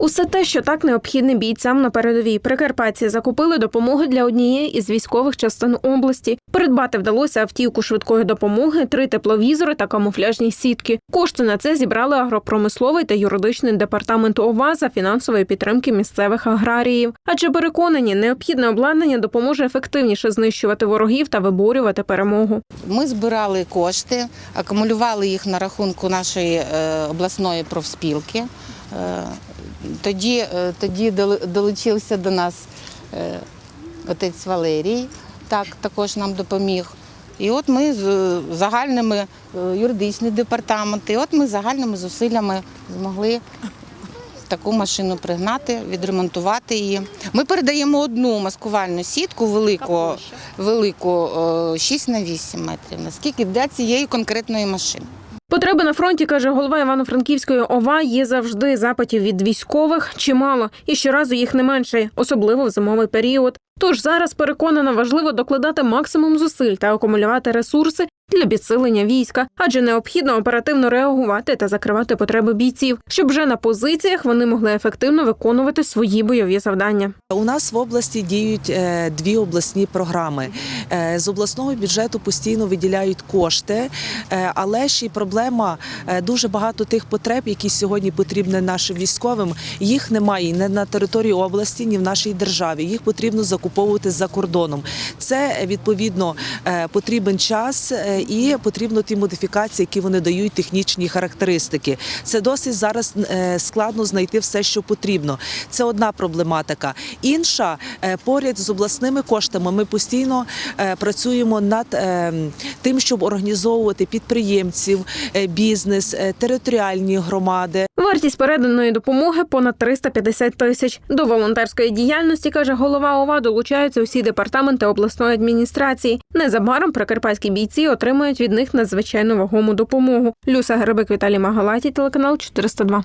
Усе те, що так необхідне бійцям на передовій Прикарпатці, закупили допомоги для однієї із військових частин області. Придбати вдалося автівку швидкої допомоги, три тепловізори та камуфляжні сітки. Кошти на це зібрали агропромисловий та юридичний департамент ОВА за фінансової підтримки місцевих аграріїв. Адже переконані, необхідне обладнання допоможе ефективніше знищувати ворогів та виборювати перемогу. Ми збирали кошти, акумулювали їх на рахунку нашої е, обласної профспілки. Е, Тоді, е, тоді долучився до нас е, отець Валерій, так також нам допоміг. І от ми з загальними е, юридичний департамент, і от ми загальними зусиллями змогли таку машину пригнати, відремонтувати її. Ми передаємо одну маскувальну сітку велику, велику е, 6 на 8 метрів. Наскільки для цієї конкретної машини? Потреби на фронті, каже голова Івано-Франківської ОВА, є завжди запитів від військових чимало, і щоразу їх не менше, особливо в зимовий період. Тож зараз переконана, важливо докладати максимум зусиль та акумулювати ресурси для підсилення війська, адже необхідно оперативно реагувати та закривати потреби бійців, щоб вже на позиціях вони могли ефективно виконувати свої бойові завдання. У нас в області діють е, дві обласні програми. Е, З обласного бюджету постійно виділяють кошти, е, але ще й проблема дуже багато тих потреб, які сьогодні потрібні нашим військовим. Їх немає ні на території області, ні в нашій державі. Їх потрібно закуповувати за кордоном. Це відповідно потрібен час і потрібно ті модифікації, які вони дають, технічні характеристики. Це досить зараз е, складно знайти все, що потрібно. Це одна проблематика. Інша е, поряд з обласними коштами ми постійно е, працюємо над тим, щоб організовувати підприємців, бізнес, територіальні громади. Вартість переданої допомоги понад 350 тисяч. До волонтерської діяльності каже голова ОВА. Долучаються усі департаменти обласної адміністрації. Незабаром прикарпатські бійці отримають від них надзвичайно вагому допомогу. Люса Грибик, Віталій Магалаті, телеканал 402.